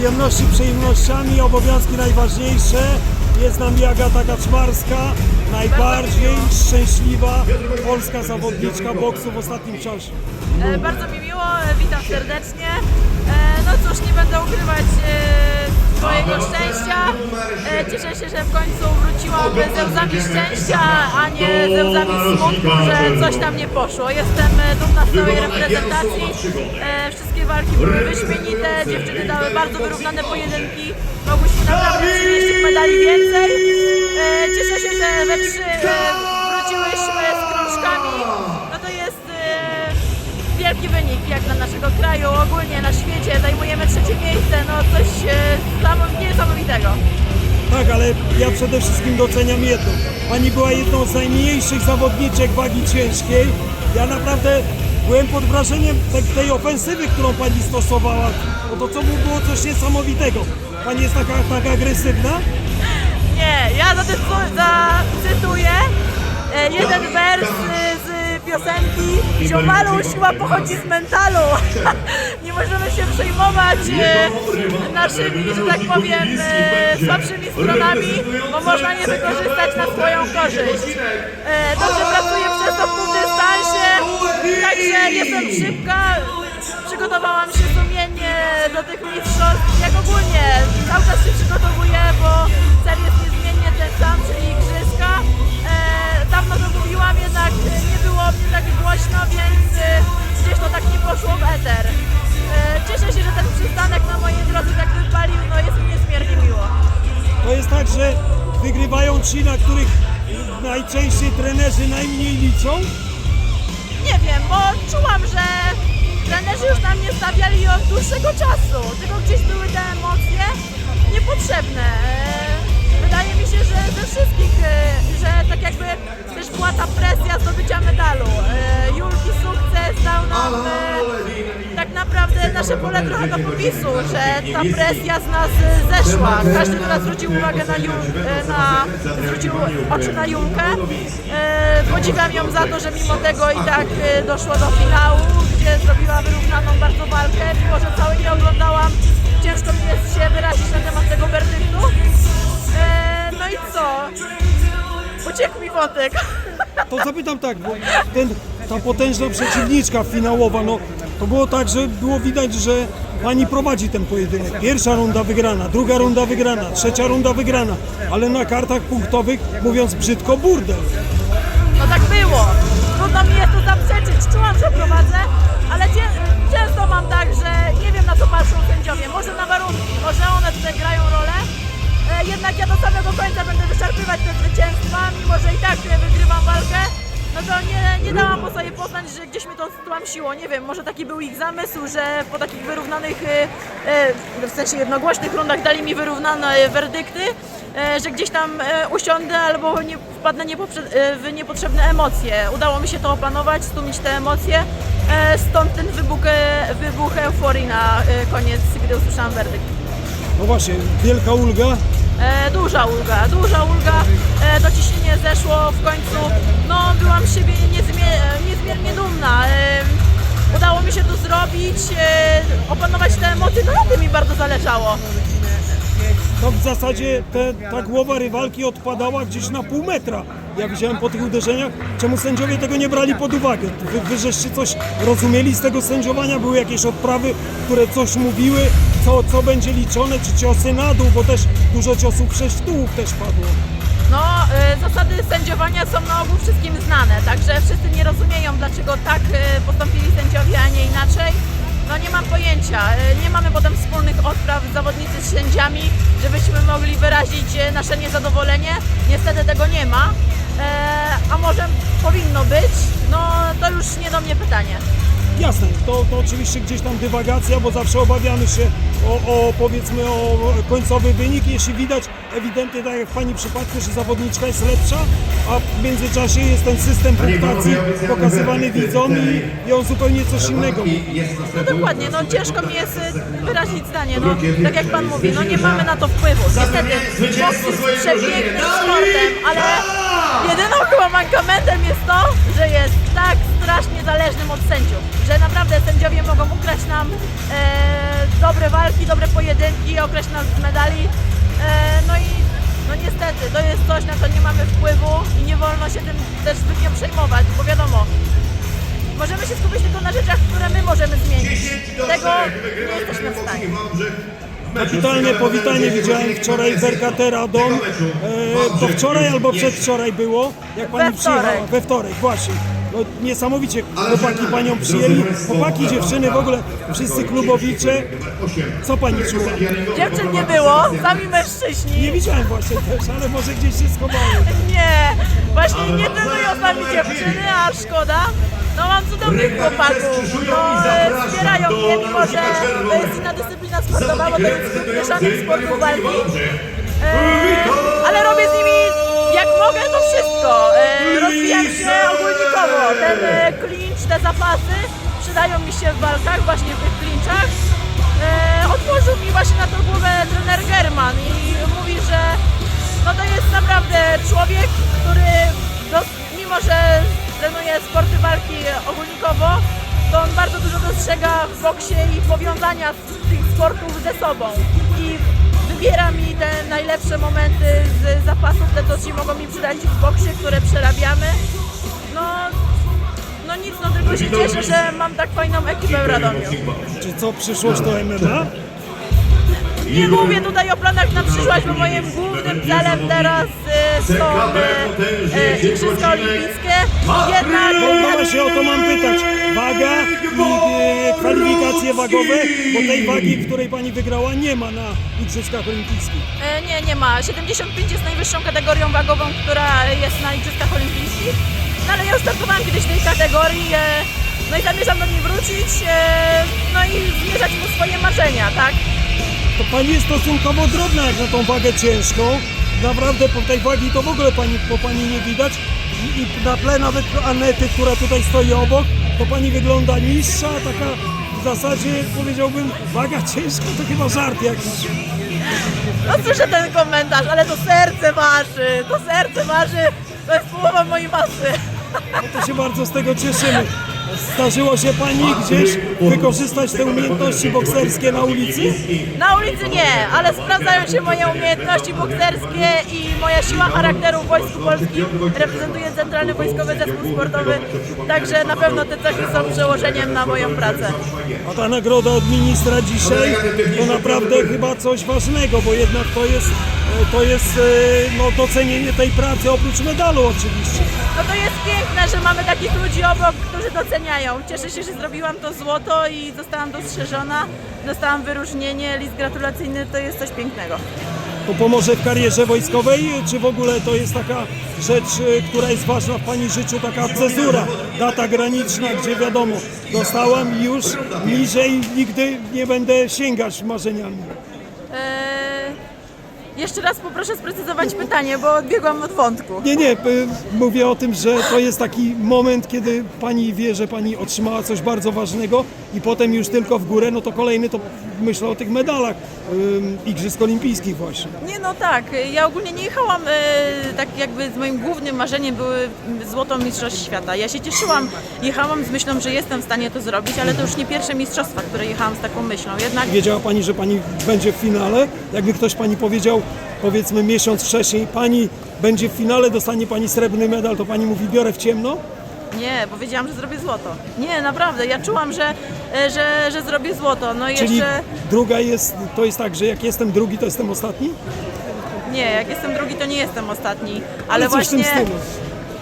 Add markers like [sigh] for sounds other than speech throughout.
Przyjemności przyjemnościami, obowiązki najważniejsze. Jest z nami Agata Kaczmarska, najbardziej szczęśliwa polska zawodniczka boksu w ostatnim czasie. E, Bardzo mi miło, e, witam serdecznie. E, No cóż, nie będę ukrywać e, swojego szczęścia. E, Cieszę się, że w końcu wróciłam ze łzami szczęścia, a nie ze łzami smutku, że coś tam nie poszło. Jestem e, dumna z całej reprezentacji. E, Wszystkie walki były wyśmienite, dziewczyny dały bardzo wyrównane pojedynki. Mogłyśmy naprawdę przynieść tych medali więcej. E, Cieszę się, że we trzy e, wróciłyśmy z krążkami. Wielki wynik jak dla naszego kraju, ogólnie na świecie. Zajmujemy trzecie miejsce, no coś e, samo- niesamowitego. Tak, ale ja przede wszystkim doceniam jedno. Pani była jedną z najmniejszych zawodniczek wagi ciężkiej. Ja naprawdę byłem pod wrażeniem te- tej ofensywy, którą pani stosowała. No to co mu było coś niesamowitego. Pani jest taka, tak agresywna? Nie, ja zacytuję e, jeden wers piosenki Ziomalu siła pochodzi z mentalu. [laughs] Nie możemy się przejmować e, naszymi, że tak powiem, e, słabszymi stronami, bo można je wykorzystać na swoją korzyść. E, Dobrze pracuję przez to w półdystansie, także jestem szybka. Przygotowałam się sumiennie do tych mistrzostw, jak ogólnie cały czas się przygotowuję, bo cel jest niezmiennie ten sam, czyli wygrywają ci, na których najczęściej trenerzy najmniej liczą? Nie wiem, bo czułam, że trenerzy już na mnie stawiali od dłuższego czasu, tylko gdzieś były te emocje niepotrzebne. Że ze wszystkich, e, że tak jakby też była ta presja zdobycia medalu. E, Julki sukces dał nam e, tak naprawdę nasze pole trochę do popisu, że ta presja z nas zeszła. Każdy teraz zwrócił uwagę na, Jul, na zwrócił oczy na Julkę. Podziwiam ją za to, że mimo tego i tak doszło do finału, gdzie zrobiła wyrównaną bardzo walkę. Mimo, że całej nie oglądałam, ciężko mi jest się wyrazić na temat tego werdyktu. I co? Uciekł mi wątek. To zapytam tak, bo ten, ta potężna przeciwniczka finałowa, no to było tak, że było widać, że pani prowadzi ten pojedynek. Pierwsza runda wygrana, druga runda wygrana, trzecia runda wygrana, ale na kartach punktowych, mówiąc brzydko, burdel. No tak było. Trudno mi jest to zaprzeczyć. Czułam, że prowadzę, ale cie- często mam tak, że nie wiem na co patrzą sędziowie. Może na warunki, może one tutaj grają rolę. E, Jednak ja do samego końca będę wyszarpywać te zwycięstwa, mimo że i tak wygrywam walkę. No to nie, nie dałam po sobie poznać, że gdzieś mi to stłamsiło. Nie wiem, może taki był ich zamysł, że po takich wyrównanych, e, e, w sensie jednogłośnych rundach dali mi wyrównane werdykty, że gdzieś tam usiądę albo nie, wpadnę w niepotrzebne emocje. Udało mi się to opanować, stłumić te emocje, stąd ten wybuch, wybuch euforii na koniec, gdy usłyszałam werdykt. No właśnie, wielka ulga. E, duża ulga, duża ulga, e, to ciśnienie zeszło w końcu, no byłam z siebie niezmie, niezmiernie dumna. E, udało mi się to zrobić, e, opanować te emocje, no na tym mi bardzo zależało. To w zasadzie te, ta głowa rywalki odpadała gdzieś na pół metra. Ja widziałem po tych uderzeniach, czemu sędziowie tego nie brali pod uwagę. Wy, wy żeście coś rozumieli z tego sędziowania? Były jakieś odprawy, które coś mówiły, co, co będzie liczone, czy ciosy na dół, bo też dużo ciosów przez tułów też padło. No, e, zasady sędziowania są na ogół wszystkim znane, także wszyscy nie rozumieją, dlaczego tak e, postąpili sędziowie, a nie inaczej. No nie mam pojęcia. E, Nie mamy potem wspólnych odpraw zawodnicy z sędziami, żebyśmy mogli wyrazić e, nasze niezadowolenie. Niestety tego nie ma. E, A może powinno być? No to już nie do mnie pytanie. Jasne, to, to oczywiście gdzieś tam dywagacja, bo zawsze obawiamy się o, o powiedzmy o końcowy wynik, jeśli widać ewidentnie, tak jak w Pani przypadku, że zawodniczka jest lepsza, a w międzyczasie jest ten system punktacji pokazywany widzom i, i on zupełnie coś innego. No dokładnie, no ciężko mi jest y, wyrazić zdanie, no. Tak jak Pan mówi, no nie mamy na to wpływu. Niestety, boks jest przepięknym sportem, ale jedyną chyba jest to, że jest tak strasznie zależnym od sędziów, że naprawdę sędziowie mogą ukraść nam e, dobre walki, dobre pojedynki, okraść nas z medali. E, no i no niestety, to jest coś, na co nie mamy wpływu i nie wolno się tym też zbytnio przejmować, bo wiadomo, możemy się skupić tylko na rzeczach, które my możemy zmienić. Tego nie jesteśmy w stanie. Kapitalne powitanie widziałem wczoraj Berkatera Dom. E, to wczoraj albo przedwczoraj było, jak pani We przyjechała. We wtorek, właśnie. No, niesamowicie chłopaki panią przyjęli. Chłopaki, dziewczyny, w ogóle wszyscy klubowicze. Co pani czuła? Dziewczyn nie było, sami mężczyźni. Nie widziałem właśnie też, ale może gdzieś się schowały. [laughs] Nie, właśnie nie trenują z nami dziewczyny, a szkoda. No mam cudownych chłopaków, no e, wspierają mnie, mimo że to jest inna dyscyplina sportowa, bo to jest klub mieszanych sportów walki. E, ale robię z nimi jak mogę to wszystko. E, rozwijam się ogólnikowo. Ten e, clinch, te zapasy przydają mi się w walkach, właśnie w tych clinchach. E, otworzył mi właśnie na to głowę trener German i mówi, że no to jest naprawdę człowiek, który mimo, że trenuje sporty walki ogólnikowo, to on bardzo dużo dostrzega w boksie i powiązania tych sportów ze sobą. I wybiera mi te najlepsze momenty z zapasów, te co się mogą mi przydać w boksie, które przerabiamy. No, no nic, no tylko się cieszę, że mam tak fajną ekipę w Radomiu. Czy co, przyszłość to MMA? Nie mówię tutaj o planach na przyszłość, bo moim głównym celem teraz e, są e, e, Igrzyska Olimpijskie. Jednak No właśnie o to mam pytać. Waga i e, kwalifikacje wagowe, bo tej wagi, której pani wygrała, nie ma na Igrzyskach Olimpijskich. e, nie, nie ma. 75 jest najwyższą kategorią wagową, która jest na Igrzyskach Olimpijskich. No ale ja już startowałam kiedyś w tej kategorii. E, no i zamierzam do niej wrócić, e, no i zmierzać mu swoje marzenia, tak? To pani jest stosunkowo drobna jak na tą wagę ciężką. Naprawdę po tej wagi to w ogóle pani, po pani nie widać. I, I na tle nawet Anety, która tutaj stoi obok, to pani wygląda niższa, taka w zasadzie powiedziałbym waga ciężka to chyba żart jakiś. No słyszę ten komentarz, ale to serce waży, to serce waży, to jest połowa mojej masy. To się bardzo z tego cieszymy. Zdarzyło się pani gdzieś wykorzystać te umiejętności bokserskie na ulicy? Na ulicy nie, ale sprawdzają się moje umiejętności bokserskie i moja siła charakteru w Wojsku Polskim. Reprezentuję Centralny Wojskowy Zespół Sportowy, także na pewno te cechy są przełożeniem na moją pracę. A ta nagroda od ministra dzisiaj to naprawdę chyba coś ważnego, bo jednak to jest, e, to jest e, no, docenienie tej pracy oprócz medalu oczywiście. No to jest piękne, że mamy takich ludzi obok, którzy doceniają. Cieszę się, że zrobiłam to złoto i zostałam dostrzeżona. Dostałam wyróżnienie, list gratulacyjny, to jest coś pięknego. To pomoże w karierze wojskowej, czy w ogóle to jest taka rzecz, e, która jest ważna w Pani życiu, taka cezura, data graniczna, gdzie wiadomo, dostałam już niżej nigdy nie będę sięgać marzeniami. Eee, jeszcze raz poproszę sprecyzować pytanie, bo odbiegłam od wątku. Nie, nie, y, mówię o tym, że to jest taki moment, kiedy pani wie, że pani otrzymała coś bardzo ważnego i potem już tylko w górę, no to kolejny to myślę o tych medalach ym, Igrzysk Olimpijskich właśnie. Nie no tak, ja ogólnie nie jechałam e, tak jakby z moim głównym marzeniem były złoto mistrzostw świata. Ja się cieszyłam, jechałam z myślą, że jestem w stanie to zrobić, ale to już nie pierwsze mistrzostwa, które jechałam z taką myślą. Jednak Wiedziała pani, że pani będzie w finale? Jakby ktoś pani powiedział, powiedzmy miesiąc wcześniej, pani będzie w finale, dostanie pani srebrny medal, to pani mówi, biorę w ciemno? Nie, bo wiedziałam, że zrobię złoto. Nie, naprawdę, ja czułam, że, e, że, że zrobię złoto. No i Czyli jeszcze druga jest, to jest tak, że jak jestem drugi, to jestem ostatni? nie, jak jestem drugi, to nie jestem ostatni. Ale, coś w tym właśnie. stylu.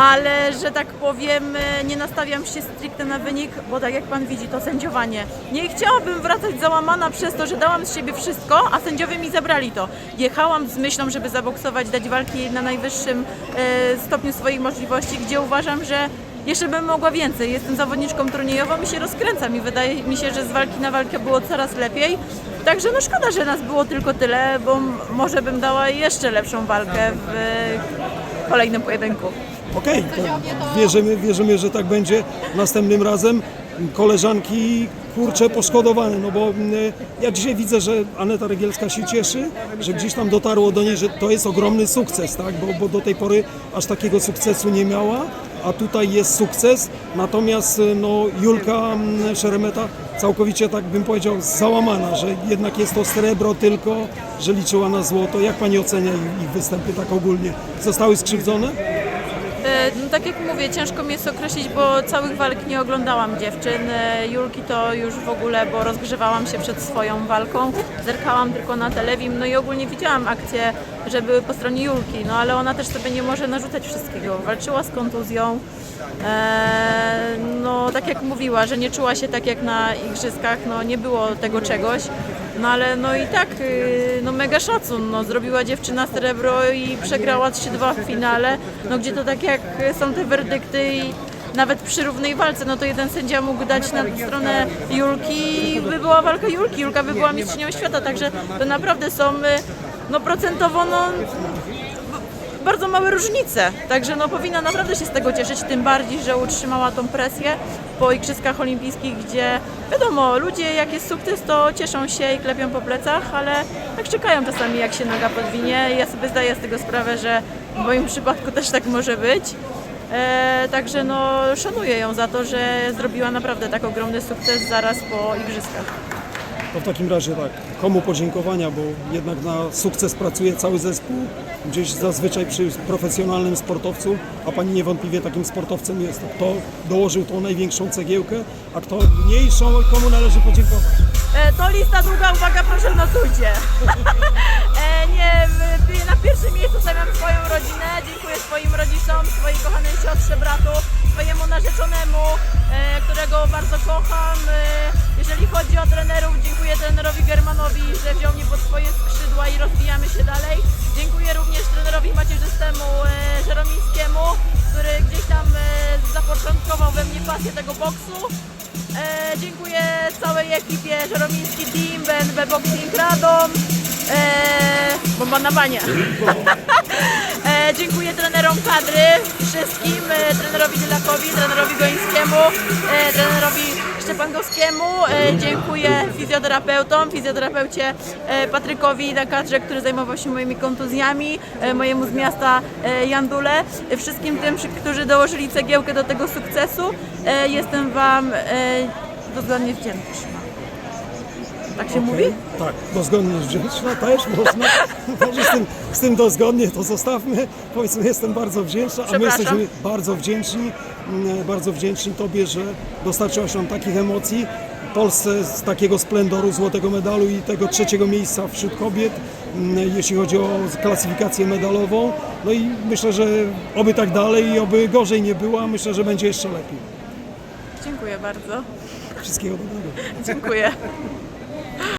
ale że tak powiem, e, nie nastawiam się stricte na wynik, bo tak jak pan widzi, to sędziowanie. Nie chciałabym wracać załamana przez to, że dałam z siebie wszystko, a sędziowie mi zabrali to. Jechałam z myślą, żeby zaboksować, dać walki na najwyższym e, stopniu swoich możliwości, gdzie uważam, że jeszcze bym mogła więcej. Jestem zawodniczką turniejową i się rozkręcam i wydaje mi się, że z walki na walkę było coraz lepiej. Także no szkoda, że nas było tylko tyle, bo może bym dała jeszcze lepszą walkę w kolejnym pojedynku. Okej, to wierzymy, wierzymy, że tak będzie następnym razem. Koleżanki, kurczę, poszkodowane, no bo mm, ja dzisiaj widzę, że Aneta Regielska się cieszy, że gdzieś tam dotarło do niej, że to jest ogromny sukces, tak, bo, bo do tej pory aż takiego sukcesu nie miała a tutaj jest sukces. Natomiast y, no, Julka mm, Szeremeta całkowicie, tak bym powiedział, załamana, że jednak jest to srebro tylko, że liczyła na złoto. Jak Pani ocenia ich, występy tak ogólnie? Zostały skrzywdzone? E, No, tak jak mówię, ciężko mi jest określić, bo całych walk nie oglądałam dziewczyn. E, Julki to już w ogóle, bo rozgrzewałam się przed swoją walką. Zerkałam tylko na telewim, no i ogólnie widziałam akcje, że były po stronie Julki, no ale ona też sobie nie może narzucać wszystkiego. Walczyła z kontuzją. E, no tak jak mówiła, że nie czuła się tak jak na igrzyskach, no nie było tego czegoś. No ale no i tak, y, no mega szacun, no zrobiła dziewczyna srebro i przegrała 3-2 w finale, no gdzie to tak jak są te werdykty i nawet przy równej walce, no to jeden sędzia mógł dać na stronę Julki i by była walka Julki, Julka by była mistrzynią świata, także to naprawdę są, y, no procentowo, no bardzo małe różnice. Także no, powinna naprawdę się z tego cieszyć, tym bardziej, że utrzymała tą presję po Igrzyskach Olimpijskich, gdzie wiadomo, ludzie jak jest sukces, to cieszą się i klepią po plecach, ale tak czekają czasami jak się noga podwinie. Ja sobie zdaję z tego sprawę, że w moim przypadku też tak może być. E, także no, szanuję ją za to, że zrobiła naprawdę tak ogromny sukces zaraz po Igrzyskach. To w takim razie tak, komu podziękowania, bo jednak na sukces pracuje cały zespół, gdzieś zazwyczaj przy profesjonalnym sportowcu, a Pani niewątpliwie takim sportowcem jest. Kto dołożył tą największą cegiełkę, a kto mniejszą, komu należy podziękować. E, to lista długa, uwaga, proszę notujcie. [laughs] e, nie, na pierwszym miejscu stawiam swoją rodzinę, dziękuję swoim rodzicom, swojej kochanej siostrze, bratu, swojemu narzeczonemu, e, którego bardzo kocham. E, jeżeli chodzi o trenerów, dziękuję trenerowi Germanowi, że wziął mnie pod swoje skrzydła i rozwijamy się dalej. Dziękuję również trenerowi macierzystemu e, Żeromińskiemu, który gdzieś tam zapoczątkował we mnie pasję tego boksu. Dziękuję całej ekipie Żeromiński Team, BNB Boxing Radom, e, bomba na banie. [laughs] e, dziękuję trenerom kadry, wszystkim, e, trenerowi Dylakowi, trenerowi Gońskiemu, e, trenerowi Szczepangowskiemu, e, dziękuję fizjoterapeutom, fizjoterapeucie e, Patrykowi na kadrze, który zajmował się moimi kontuzjami, mojemu z miasta Jandule, wszystkim tym, którzy dołożyli cegiełkę do tego sukcesu. Jestem Wam e, dozgodnie wdzięczna. Tak się mówi? Tak, dozgodnie wdzięczna też można. [laughs] Może z tym, z tym dozgodnie to zostawmy. Powiedzmy, jestem bardzo wdzięczna, a my Przepraszam. jesteśmy bardzo wdzięczni, mm, bardzo wdzięczni Tobie, że dostarczyłaś nam takich emocji. Polsce z takiego splendoru złotego medalu i tego trzeciego miejsca wśród kobiet, mm, jeśli chodzi o klasyfikację medalową. No i myślę, że oby tak dalej i oby gorzej nie było, a myślę, że będzie jeszcze lepiej. Dziękuję bardzo. Wszystkiego dobrego. Dziękuję. [laughs]